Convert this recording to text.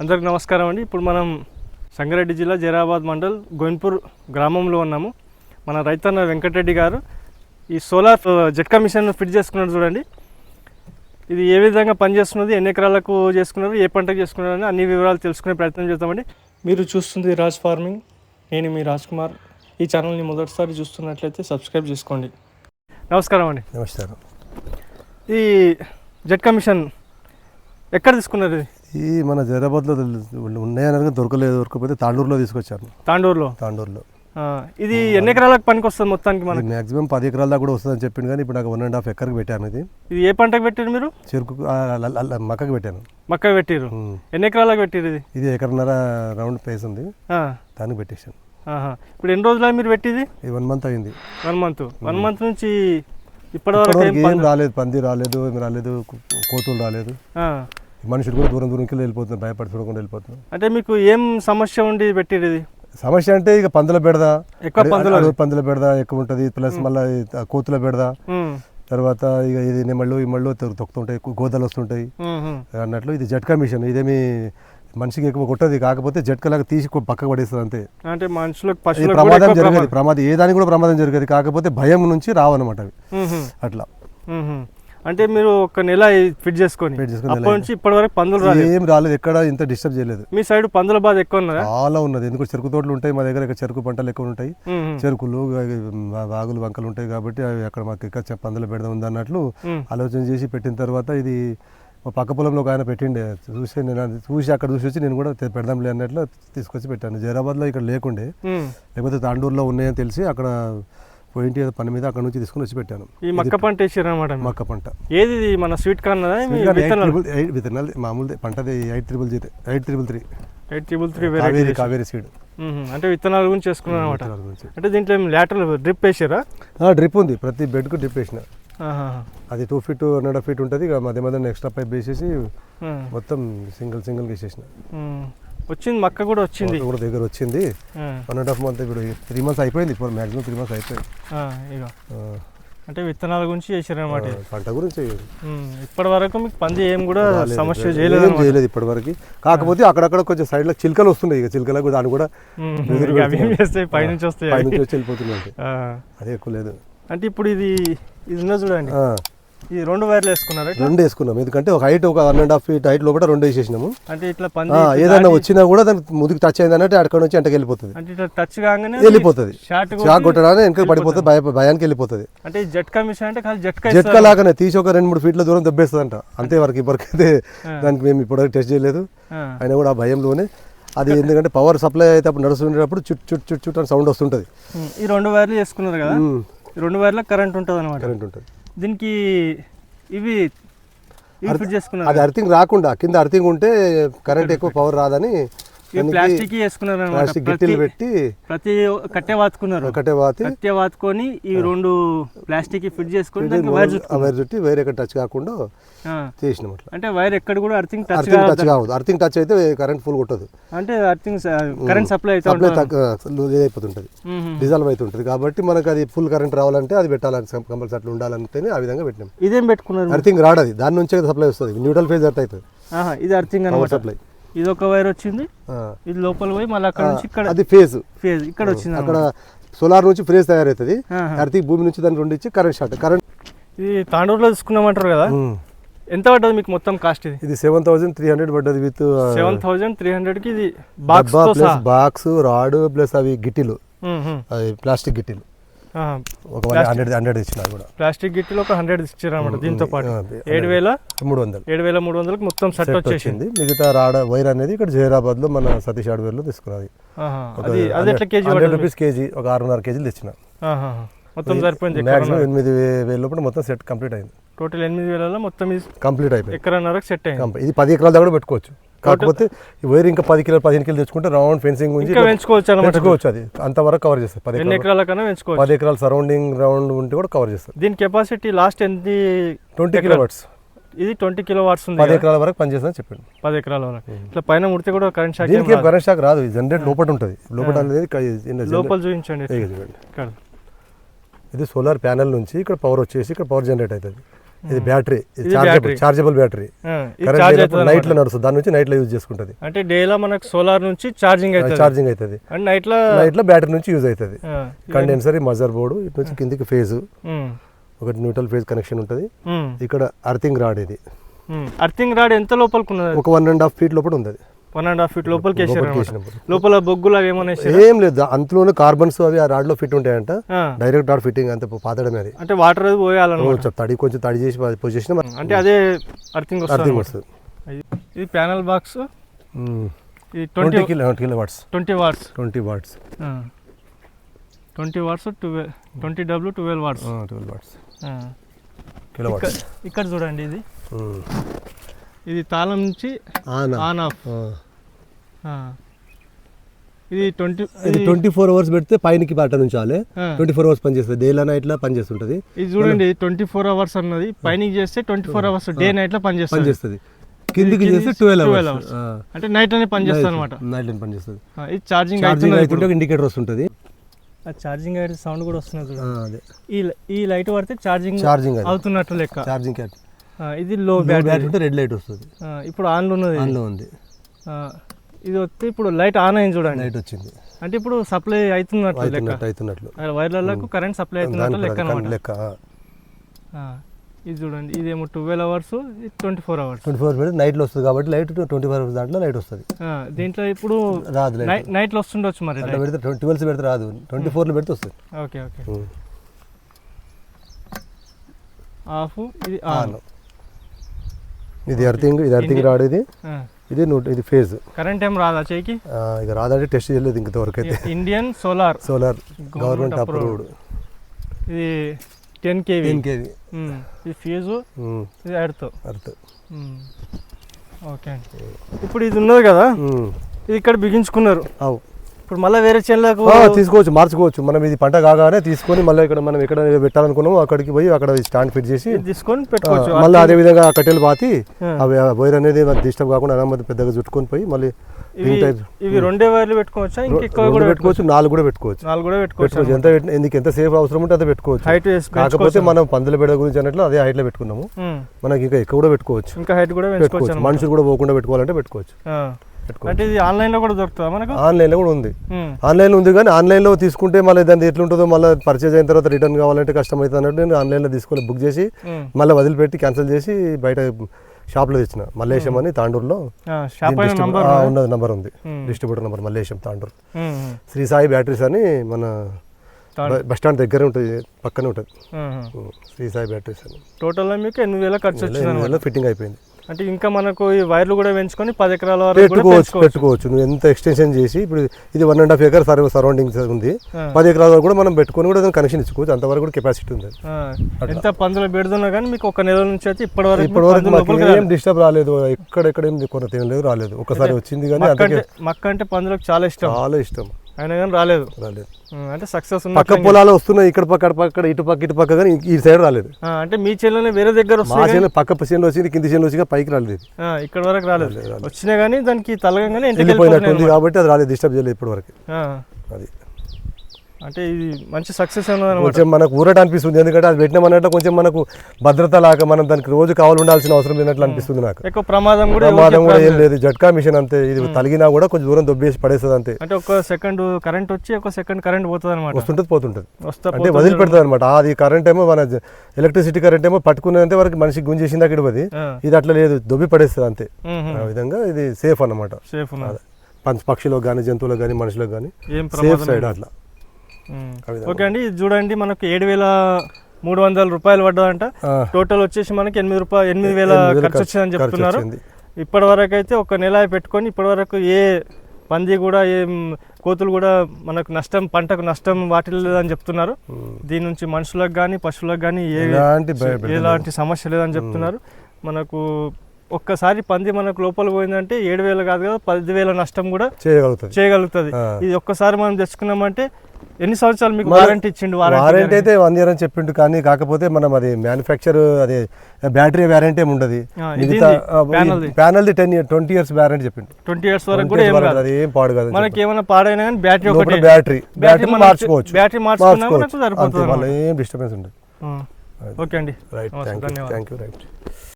అందరికి నమస్కారం అండి. ఇప్పుడు మనం సంగారెడ్డి జిల్లా జైరాబాద్ మండల్ గోయిన్పూర్ గ్రామంలో ఉన్నాము. మన రైతన్న వెంకటరెడ్డి గారు ఈ సోలార్ జెట్ కమిషన్ ఫిట్ చేసుకున్నారు చూడండి. ఇది ఏ విధంగా పనిచేస్తున్నది ఎన్ని ఎకరాలకు చేసుకున్నారు ఏ పంటకు చేసుకున్నారు అని అన్ని వివరాలు తెలుసుకునే ప్రయత్నం చేద్దామండి. మీరు చూస్తుంది రాజ్ ఫార్మింగ్. నేను మీ రాజ్ కుమార్. ఈ ఛానల్ని మొదటిసారి చూస్తున్నట్లయితే సబ్స్క్రైబ్ చేసుకోండి. నమస్కారం అండి. నమస్కారం. ఈ జెట్ కమిషన్ ఎక్కడ తీసుకున్నారు ఇది? ఈ మన జైరాబాద్లో ఉన్నాయనగా దొరకలేదు. దొరకకపోతే తాండూరులో తీసుకొచ్చాను తాండూరులో? తాండూరులో. ఇది ఎన్ని ఎకరాలకు పనికి వస్తుంది మొత్తానికి మనకి? మాక్సిమం పది ఎకరాల దాకా కూడా వస్తుందని చెప్పింది కానీ ఇప్పుడు నాకు వన్ అండ్ హాఫ్ ఎకర్కి పెట్టాను ఇది. ఇది ఏ పంటకు పెట్టారు మీరు? చెరుకు మక్కకి పెట్టాను. మక్క పెట్టిరు. ఎన్ని ఎకరాలకు పెట్టిరు ఇది? ఇది ఎకరన్నర రౌండ్ ప్లేస్ ఉంది. దానికి పెట్టేశాను. ఆహా. ఇప్పుడు ఎన్ని రోజులు మీరు పెట్టింది? ఇది వన్ మంత్ అయింది. One month. వన్ మంత్ నుంచి ఇప్పటివరకు ఏం రాలేదు. పంది రాలేదు ఏం రాలేదు కోతులు రాలేదు. మనుషులు కూడా దూరం దూరంకి వెళ్ళిపోతున్నారు భయపడి చూడకుండా వెళ్ళిపోతున్నారు. అంటే మీకు ఏం సమస్య ఉండి పెట్టిరు ఇది? సమస్య అంటే ఇక పందుల బెడద. ఎక్కువ పందులు. పందుల బెడద ఎక్కువ ఉంటుంది ప్లస్ మళ్ళీ కోతుల బెడద. ఉమ్, తర్వాత ఇక ఇది నెమళ్ళు ఈ మళ్ళు తొక్కుతుంటాయి గోదలు వస్తుంటాయి. అన్నట్లు ఇది జట్కా మిషన్ ఇదేమి మనిషికి ఎక్కువ కొట్టదు కాకపోతే జట్కలాగా తీసి పక్కకు పడేస్తుంది అంతే. అంటే మనుషులకు ప్రమాదం జరగదు ప్రమాదం. ఏ దానికి కూడా ప్రమాదం జరగదు కాకపోతే భయం నుంచి రావన్నమాట అవి. అట్లా. అంటే మీరు ఒక నెల ఫిట్ చేసుకొని అప్పటి నుంచి ఇప్పటి వరకు పందులు రాలేదు. ఏం రాలేదు ఎక్కడ ఇంత డిస్టర్బ్ చేయలేదు. మీ సైడ్ పందుల బాధ ఎక్కువ ఉన్నదా? చాలా ఉన్నది. ఎందుకు చెరుకు తోటలు ఉంటాయి మా దగ్గర చెరుకు పంటలు ఎక్కువ ఉంటాయి. చెరుకులు వాగులు వంకలు ఉంటాయి కాబట్టి అవి అక్కడ మాకు ఇక్కడ చె- పందులు పెడదాం ఉంది అన్నట్లు ఉమ్. ఆలోచన చేసి పెట్టిన తర్వాత ఇది మా పక్క పొలంలో ఒక ఆయన పెట్టిండే. చూసి నేను చూసి అక్కడ చూసి వచ్చి నేను కూడా పెడదాంలే అన్నట్లు తీసుకొచ్చి పెట్టాను. జైరాబాద్లో ఇక్కడ లేకుండే. లేకపోతే తాండూరులో ఉన్నాయని తెలిసి అక్కడ పోయింటి ఏదో పని మీద అక్కడ నుంచి తీసుకొని వచ్చి పెట్టాను. ఈ మక్క పంట వేసారు అనమాట మక్క పంట. ఏది మన స్వీట్ కార్న్ విత్తనాలు? మామూలు పంటది eight triple zero eight triple three. Eight triple three Kaveri Kaveri seed. అంటే విత్తనాల గురించి చేసుకున్నాను అనమాట అంటే దీంట్లో లాటరల్ డ్రిప్ వేసారా డ్రిప్ ఉంది. ప్రతి బెడ్కు డ్రిప్ వేసిన. అది two feet one and half feet ఉంటుంది. ఇక మధ్య మధ్య ఎక్స్ట్రా పైప్ వేసేసి. మొత్తం సింగిల్ సింగిల్ వేసేసిన. వచ్చింది మక్క కూడా వచ్చింది. కూడా దగ్గర వచ్చింది. వన్ అండ్ హాఫ్ మంత్ ఇప్పుడు త్రీ మంత్స్ అయిపోయింది ఇప్పుడు మ్యాక్సిమం త్రీ మంత్స్ అయిపోయింది. ఇక అంటే విత్తనాల గురించి ఆ, పంట గురించి. ఇప్పటి వరకు మీకు పంది ఏం కూడా. సమస్య చేయలేదు. చేయలేదు ఇప్పటి వరకు కాకపోతే అక్కడక్కడ కొంచెం సైడ్లో చిలుకలు వస్తున్నాయి ఇక చిలుకలకు దాన్ని కూడా పైనుంచి వస్తాయి అవి. పైనుంచి వచ్చి వెళ్ళిపోతున్నాయి. అదే ఎక్కువ లేదు. అంటే ఇప్పుడు ఇది ఇది చూడండి. ఈ రెండు వైర్లు వేసుకున్నారు? రెండు వేసుకున్నాం. ఎందుకంటే ఒక హైట్ ఒక one and half feet height లోపల రెండు వేసేసినాము. అంటే ఇట్లా ఏదైనా వచ్చినా కూడా దానికి ముందుకు టచ్ అయింది అన్నట్టు అక్కడ నుంచి ఎంటకి వెళ్ళిపోతుంది. అంటే ఇట్లా టచ్ కాగానే వెళ్ళిపోతుంది. షాక్ కొట్టడానికి వెనక పడిపోతుంది భయ భయానికి వెళ్ళిపోతుంది. అంటే జట్కా మిషన్ అంటే ఖాళీ జట్కా జట్కా లాగానే తీసి ఒక రెండు మూడు ఫీట్ల దూరం దెబ్బేస్తుందంట. అంతే వరకు ఇప్పటికైతే దానికి మేము ఇప్పటివరకు టెస్ట్ చేయలేదు. అయినా కూడా ఆ భయంలోనే. అది ఎందుకంటే పవర్ సప్లై అయితే అప్పుడు నడుస్తుండేటప్పుడు చుట్ చుట్ చుట్ చుట్ అని సౌండ్ వస్తుంటుంది. ఈ రెండు వైర్లు చేసుకున్నారు కదా? రెండు వైర్ల కరెంట్ ఉంటుంది అనమాట కరెంట్ ఉంటుంది. దీనికి ఇవి అది అర్థింగ్ రాకుండా కింద అర్థింగ్ ఉంటే కరెంట్ ఎక్కువ పవర్ రాదని ప్లాస్టిక్ వేసుకున్నారు ప్లాస్టిక్ గిట్టిలు పెట్టి ప్రతి కట్టె వాతుకున్నారు. ఒకటే వాతి కట్టె వాతుకొని ఈ రెండు ప్లాస్టిక్ ఫిట్ చేసుకొని వైర్ చుట్టూ వైర్ ఎక్కడ టచ్ కాకుండా. చేసినాం అట్లా. అంటే వైర్ ఎక్కడ కూడా అర్థింగ్ టచ్ అర్థింగ్ టచ్ కావద్దు. అర్థింగ్ టచ్ అయితే కరెంట్ ఫుల్ కొట్టదు. అంటే అర్థింగ్ కరెంట్ సప్లై అయితే తక్కువ అయిపోతుంటుంది. డిజాల్వ్ అవుతుంటుంది కాబట్టి మనకు అది ఫుల్ కరెంట్ రావాలంటే అది పెట్టాలని కంపల్సరీ అట్లా ఉండాలంటేనే ఆ విధంగా పెట్టినాం. ఇదేం పెట్టుకున్నారు? అర్థింగ్ రాడు అది దాని నుంచే సప్లై వస్తుంది. న్యూట్రల్ ఫేజ్ అట్ అవుతుంది. ఇది అర్థింగ్ అనమాట సప్లై ఇది ఒక వైర్ వచ్చింది. ఇది లోపల పోయి మళ్ళీ అక్కడ నుంచి ఇక్కడ అది ఫేజ్ ఫేజ్ ఇక్కడ వచ్చింది అక్కడ సోలార్ నుంచి ఫ్రేజ్ తయారవుతుంది. ఆహా. అర్థింగ్ భూమి నుంచి దాన్ని రెండు ఇచ్చి కరెంట్ షార్ట్ కరెంట్ ఇది తాండూరులో తీసుకున్నామంటారు కదా? ఎంత పడ్డది మీకు మొత్తం కాస్ట్ ఇది? ఇది సెవెన్ థౌసండ్ త్రీ హండ్రెడ్ పడ్డది విత్ సెవెన్ థౌజండ్ త్రీ హండ్రెడ్కి ఇది బాక్స్ బాక్స్ రాడ్ ప్లస్ అవి గిట్టిలు. ప్లాస్టిక్ గిట్టిలు. ఒక హండ్రెడ్ హండ్రెడ్ ఇచ్చిన అవి కూడా. ప్లాస్టిక్ గిట్టిలో ఒక హండ్రెడ్ ఇచ్చారు అనమాట దీంతో పాటు. ఏడు వేల మూడు వందలు. ఏడు వేల మూడు వందలకు మొత్తం సెట్ వచ్చేసింది. మిగతా రాడ వైర్ అనేది ఇక్కడ జైరాబాద్లో మన సతీష్ హార్డ్వేర్లో తీసుకున్నది. ఆహా. అది అది ఎట్లా కేజీ హండ్రెడ్ రూపీస్ కేజీ ఒక ఆరున్నర కేజీలు తెచ్చిన. మొత్తం సరిపోయింది మాక్సిమం ఎనిమిది వేల లోపల మొత్తం సెట్ కంప్లీట్ అయింది. టోటల్ ఎనిమిది వేలలో మొత్తం కంప్లీట్ అయిపోయింది. ఎకరన్నరకు సెట్ అయింది. ఇది పది ఎకరాల దాకా కూడా పెట్టుకోవచ్చు. కాకపోతే వైర్ ఇంకా పది కిలో పదిహేను కిలో తెచ్చుకుంటే రౌండ్ ఫెన్సింగ్ గురించి పెంచుకోవచ్చు అది. అంతవరకు కవర్ చేస్తారు. పది ఎకరాలు. కన్నా పెంచుకోవచ్చు. పది ఎకరాల సరౌండింగ్ రౌండ్ ఉంటే కూడా కవర్ చేస్తారు. దీని కెపాసిటీ లాస్ట్ ఎంత ట్వంటీ కిలో వాట్స్ ఇది ట్వంటీ కిలో వాట్స్ ఉంది పది ఎకరాల వరకు పనిచేస్తుందని చెప్పాడు పది ఎకరాల వరకు. ఇట్లా పైన ముడితే కూడా కరెంట్ షాక్ దీనికి. కరెంట్ షాక్ రాదు. జనరేట్ లోపల ఉంటుంది. లోపల అనేది లోపల చూపించండి. ఇది సోలార్ ప్యానెల్ నుంచి ఇక్కడ పవర్ వచ్చేసి ఇక్కడ పవర్ జనరేట్ అవుతుంది. ఇది బ్యాటరీ చార్జబుల్ బ్యాటరీ. నైట్లో నడుస్తుంది దాని నుంచి నైట్లో యూజ్ చేసుకుంటది. అంటే డేలో మనకు సోలార్ నుంచి ఛార్జింగ్ అవుతుంది. ఛార్జింగ్ అవుతుంది. అండ్ నైట్లో నైట్లో బ్యాటరీ నుంచి యూజ్ అవుతుంది. కండెన్సర్ మదర్ బోర్డు ఇటు నుంచి కిందికి ఫేజ్ ఒకటి న్యూట్రల్ ఫేజ్ కనెక్షన్ ఉంటుంది. ఇక్కడ అర్థింగ్ రాడ్ ఇది. అర్థింగ్ రాడ్ ఎంత లోపలికి ఉన్నది ఒక వన్ అండ్ హాఫ్ ఫీట్ లోపల ఉంది. వన్ అండ్ హాఫ్ ఫీట్ లోపలికి వేసారు. లోపల బొగ్గులు అవి ఏమైనా? ఏం లేదు అంతలోనే కార్బన్స్ అవి ఆ రాడ్లో ఫిట్ ఉంటాయంట. డైరెక్ట్ రాడ్ ఫిట్టింగ్ అంత పాతడమే అది. అంటే వాటర్ అది పోయాలన్నమాట. తడి కొంచెం తడి చేసి పొజిషన్ అంటే అదే అర్థింగ్ అర్థింగ్ వస్తుంది. ఇది ప్యానల్ బాక్స్ ఇది twenty kilo kilo watts twenty watts twenty watts twenty watts twelve twenty W twelve watts twelve watts kilo watts ఇక్కడ చూడండి ఇది. ఇది తాళం నుంచి ఆన్ ఆఫ్. ఇది ట్వంటీ ఇది ట్వంటీ ఫోర్ అవర్స్ పెడితే పైనకి బటన్ ఉంచాలి ట్వంటీ ఫోర్ అవర్స్ పనిచేస్తుంది డేలా నైట్ లా పనిచేస్తుంటది ఇది చూడండి ట్వంటీ ఫోర్ అవర్స్ అన్నది. పైనకి చేస్తే ట్వంటీ ఫోర్ అవర్స్ డే నైట్లో పనిచేస్తుంది పనిచేస్తుంది కిందికి కింది చేస్తే ట్వెల్వ్ 12 అవర్స్ hours. అంటే నైట్లోనే పనిచేస్తుంది అనమాట నైట్లో పనిచేస్తుంది ఇది ఛార్జింగ్ ఛార్జింగ్ అవుతుంటే ఇండికేటర్ వస్తుంటది. ఛార్జింగ్ అయితే సౌండ్ కూడా ఆ, అదే. ఈ ఈ లైట్ పడితే ఛార్జింగ్ ఛార్జింగ్ అది. అవుతున్నట్టు లెక్క. ఛార్జింగ్ క్యాట్ ఆ, ఇది లో బ్యాటరీ ఉంటే రెడ్ లైట్ వస్తుంది. ఇప్పుడు ఆన్లో ఉన్నది. ఇది. ఆన్లో ఉంది. ఇది వస్తే ఇప్పుడు లైట్ ఆన్ అయింది చూడండి. లైట్ వచ్చింది. అంటే ఇప్పుడు సప్లై అవుతున్నట్టు లెక్క. అవుతున్నట్లు వైర్లకు కరెంట్ సప్లై అవుతున్నట్టు దాని లెక్క. లెక్క ఇది చూడండి. ఇదేమో ట్వెల్వ్ అవర్స్ ఇది twenty four hours twenty four minute నైట్లో వస్తుంది కాబట్టి లైట్ ట్వంటీ ఫోర్ అవర్స్ దాంట్లో లైట్ వస్తుంది. దీంట్లో ఇప్పుడు రాదు నైట్లో వస్తుండొచ్చు మరి పెడితే ట్వెల్వ్స్ పెడితే రాదు. ట్వంటీ ఫోర్లో పెడితే వస్తుంది. Okay okay. ఆఫ్ ఇది ఆన్. ఇది అర్థింగ్ ఇది అర్థింగ్ రాడు ఇది ఇది నూట ఇది ఫేజ్ కరెంట్ ఏం రాదా చేయికి? ఇక రాదంటే టెస్ట్ చేయలేదు ఇంతవరకు అయితే Indian solar solar government. Approved ఇది ten K V ten K V ఇది ఫ్యూజు ఇది ఎర్త్ అర్థం ఓకే అండి. ఇప్పుడు ఇది ఉన్నది కదా? ఇది ఇక్కడ బిగించుకున్నారు. అవు. ఇప్పుడు మళ్ళీ వేరే చేనులకు తీసుకోవచ్చు మార్చుకోవచ్చు. మనం ఇది పంట కాగానే తీసుకొని మళ్ళీ ఇక్కడ మనం ఎక్కడ పెట్టాలనుకున్నామో అక్కడికి పోయి అక్కడ స్టాండ్ ఫిట్ చేసి తీసుకొని పెట్టుకోవచ్చు. మళ్ళీ అదే విధంగా కట్టెలు పాతి. అవి వైర్ అనేది డిస్టర్బ్ కాకుండా అనామతి పెద్దగా చుట్టుకొని పోయి మళ్ళీ ఇవి రెండే వైర్లు పెట్టుకోవచ్చా? కూడా పెట్టుకోవచ్చు నాలుగు కూడా పెట్టుకోవచ్చు. నాలుగు కూడా పెట్టుకోవచ్చు ఎంత ఎందుకు ఎంత సేఫ్ అవసరం ఉంటే అంత పెట్టుకోవచ్చు. హైట్ కాకపోతే మనం పందుల బెడ గురించి అన్నట్లు అదే హైట్లో పెట్టుకున్నాము. మనకి ఇంకా ఎక్కువ కూడా పెట్టుకోవచ్చు. ఇంకా హైట్ కూడా పెట్టుకోవచ్చు. మనుషులు కూడా పోకుండా పెట్టుకోవాలంటే. పెట్టుకోవచ్చు. అంటే ఇది ఆన్లైన్లో కూడా దొరుకుతుందా మనకు? ఆన్లైన్లో కూడా ఉంది. ఆన్లైన్ ఉంది కానీ ఆన్లైన్లో తీసుకుంటే మళ్ళీ దాన్ని ఎట్లుంటుందో మళ్ళీ పర్చేజ్ అయిన తర్వాత రిటర్న్ కావాలంటే కష్టం అవుతుంది అన్నట్టు నేను ఆన్లైన్లో తీసుకొని బుక్ చేసి. మళ్ళీ వదిలిపెట్టి క్యాన్సిల్ చేసి బయట షాప్లో తెచ్చిన. మల్లేశం అని తాండూరులో. ఉన్నది నంబర్ ఉంది. Distributor number Mallesham Tandur. Shri Sai batteries అని మన బస్ స్టాండ్ దగ్గర ఉంటుంది పక్కనే ఉంటుంది. శ్రీ సాయి బ్యాటరీస్ అని. టోటల్ మీకు ఎనిమిది వేల ఖర్చు వచ్చింది ఫిట్టింగ్ అయిపోయింది. అంటే ఇంకా మనకు ఈ వైర్లు కూడా పెంచుకొని పది ఎకరాల పెట్టుకోవచ్చు పెట్టుకోవచ్చు. నువ్వు ఎంత ఎక్స్టెన్షన్ చేసి ఇప్పుడు ఇది వన్ అండ్ హాఫ్ ఎకర్ సర్వ సరౌండింగ్స్ ఉంది. పది ఎకరాల వరకు కూడా మనం పెట్టుకొని కూడా కనెక్షన్ ఇచ్చుకోవచ్చు. అంతవరకు కూడా కెపాసిటీ ఉంది. ఎంత పందులు పెడుతున్నా కానీ మీకు ఒక నెల నుంచి అయితే ఇప్పటి వరకు ఇప్పటి వరకు పందులు మాకు ఏం రాలేదు. డిస్టర్బ్ రాలేదు. ఎక్కడెక్కడ ఏం కొన తినలేదు రాలేదు. ఒకసారి వచ్చింది కానీ మక్క అంటే పందులకు చాలా ఇష్టం. చాలా ఇష్టం. అయినా కానీ రాలేదు. రాలేదు. అంటే సక్సెస్ పక్క పొలాలు వస్తున్నాయి ఇక్కడ పక్క పక్క ఇటు పక్క ఇటు పక్క కానీ ఈ సైడ్ రాలేదు. అంటే మీ చేనులోనే వేరే దగ్గర మా చేను పక్క చేనులో వచ్చింది కింది చేనులో వచ్చి పైకి రాలేదు ఇక్కడ వరకు రాలేదు. వచ్చినా కానీ దానికి తలగంగానే ఇంటికి వెళ్ళిపోయినట్టు వెళ్ళిపోతున్నాయి ఉంది కాబట్టి అది రాలేదు డిస్టర్బ్ చేయలేదు ఇప్పటి వరకు అది. అంటే ఇది మంచి సక్సెస్ కొంచెం మనకు ఊరట అనిపిస్తుంది ఎందుకంటే అది పెట్టినామన్నట్లు కొంచెం మనకు భద్రత లాగా మనం దానికి రోజు కావాలి ఉండాల్సిన అవసరం లేనట్లు అనిపిస్తుంది నాకు. ఎక్కువ ప్రమాదం కూడా ప్రమాదం కూడా ఏం. లేదు. జట్కా మిషన్ అంతే. ఇది తలిగినా కూడా కొంచెం దూరం దొబ్బేసి పడేస్తుంది అంతే. అంటే ఒక సెకండ్ కరెంట్ వచ్చి ఒక సెకండ్ కరెంట్ పోతుంది అనమాట వస్తుంటుంది పోతుంటుంది. అంటే. వదిలిపెడుతుంది అనమాట అది కరెంట్ ఏమో మన ఎలక్ట్రిసిటీ కరెంట్ ఏమో పట్టుకునేంత వరకు మనిషి గుంజేసింది అక్కడ ఆ, ఇది అట్లా లేదు. దొబ్బి పడేస్తుంది అంతే. ఆ విధంగా ఇది సేఫ్ అన్నమాట. సేఫ్ పక్షులకు కానీ జంతువులకు కానీ మనుషులకు కానీ సేఫ్ సైడ్. అట్లా. ఓకే అండి ఇది చూడండి మనకు ఏడు వేల మూడు వందల రూపాయలు పడ్డదంట. టోటల్ వచ్చేసి మనకి ఎనిమిది రూపాయలు ఎనిమిది వేల ఖర్చు వచ్చిందని చెప్తున్నారు. ఇప్పటి వరకు అయితే ఒక నెల పెట్టుకొని ఇప్పటి వరకు ఏ పంది కూడా ఏం కోతులు కూడా మనకు నష్టం పంటకు నష్టం వాటిల్లేదని చెప్తున్నారు. దీని నుంచి మనుషులకు కానీ పశువులకు కానీ ఏ ఎలాంటి సమస్య లేదని చెప్తున్నారు. మనకు ఒక్కసారి పంది మనకు లోపల పోయిందంటే ఏడు వేలు కాదు కదా పది వేల నష్టం కూడా చేయగలుగుతుంది. ఇది ఒక్కసారి మనం తెచ్చుకున్నామంటే ఎన్ని సంవత్సరాలు మీకు వారంటీ ఇచ్చిండు వారంటీ అయితే వన్ ఇయర్ అని చెప్పిండు కానీ కాకపోతే మనం అది మ్యానుఫ్యాక్చర్ అది బ్యాటరీ వ్యారంటీ ఏమి ఉండదు. మిగతా panel ది. Panel the ten year twenty years warranty చెప్పిండు. ట్వంటీ ఇయర్స్ వరకు 20 కూడా అది ఏం పాడు కాదు మనకి ఏమైనా పాడైనా కానీ బ్యాటరీ ఒకటే. బ్యాటరీ బ్యాటరీ మార్చుకోవచ్చు. బ్యాటరీ మార్చుకోవచ్చు. అంతే, మళ్ళీ ఏం డిస్టర్బెన్స్ ఉండదు. ఓకే అండి. Right thank you. Thank you right